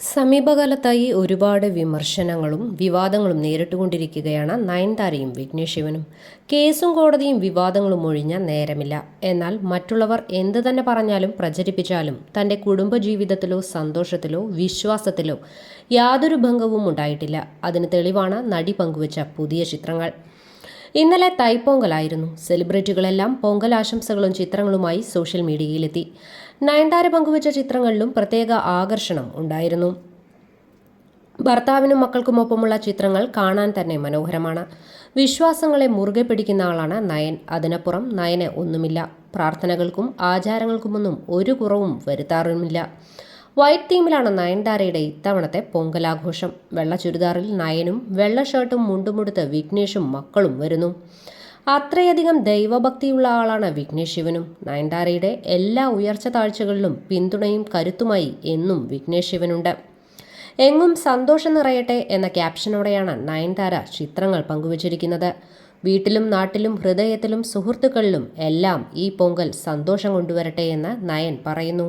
സമീപകാലത്തായി ഒരുപാട് വിമർശനങ്ങളും വിവാദങ്ങളും നേരിട്ടുകൊണ്ടിരിക്കുകയാണ് നയൻതാരയും വിഘ്നേഷ് ശിവനും കേസും കോടതിയും വിവാദങ്ങളും ഒഴിഞ്ഞ നേരമില്ല. എന്നാൽ മറ്റുള്ളവർ എന്ത് തന്നെ പറഞ്ഞാലും പ്രചരിപ്പിച്ചാലും തന്റെ കുടുംബജീവിതത്തിലോ സന്തോഷത്തിലോ വിശ്വാസത്തിലോ യാതൊരു ഭംഗവും ഉണ്ടായിട്ടില്ല. അതിന് തെളിവാണ് നടി പങ്കുവച്ച പുതിയ ചിത്രങ്ങൾ. ഇന്നലെ തൈപ്പൊങ്കലായിരുന്നു സെലിബ്രിറ്റികളെല്ലാം പൊങ്കൽ ആശംസകളും ചിത്രങ്ങളുമായി സോഷ്യൽ മീഡിയയിലെത്തി. നയൻതാര പങ്കുവച്ച ചിത്രങ്ങളിലും പ്രത്യേക ആകർഷണം ഉണ്ടായിരുന്നു. ഭർത്താവിനും മക്കൾക്കുമൊപ്പമുള്ള ചിത്രങ്ങൾ കാണാൻ തന്നെ മനോഹരമാണ്. വിശ്വാസങ്ങളെ മുറുകെ പിടിക്കുന്ന ആളാണ് നയൻ. അതിനപ്പുറം നയന് ഒന്നുമില്ല. പ്രാർത്ഥനകൾക്കും ആചാരങ്ങൾക്കുമൊന്നും ഒരു കുറവും വരുത്താറുമില്ല. വൈറ്റ് തീമിലാണ് നയൻതാരയുടെ ഇത്തവണത്തെ പൊങ്കലാഘോഷം. വെള്ള ചുരിദാറിൽ നയനും വെള്ള ഷർട്ടും മുണ്ടുമുടുത്ത് വിഘ്നേഷും മക്കളും വരുന്നു. അത്രയധികം ദൈവഭക്തിയുള്ള ആളാണ് വിഘ്നേഷ് ശിവനും നയൻതാരയുടെ എല്ലാ ഉയർച്ച താഴ്ചകളിലും പിന്തുണയും കരുത്തുമായി എന്നും വിഘ്നേഷ് ശിവനുണ്ട് എങ്ങും സന്തോഷം നിറയട്ടെ എന്ന ക്യാപ്ഷനോടെയാണ് നയൻതാര ചിത്രങ്ങൾ പങ്കുവച്ചിരിക്കുന്നത്. വീട്ടിലും നാട്ടിലും ഹൃദയത്തിലും സുഹൃത്തുക്കളിലും എല്ലാം ഈ പൊങ്കൽ സന്തോഷം കൊണ്ടുവരട്ടെ എന്ന് നയൻ പറയുന്നു.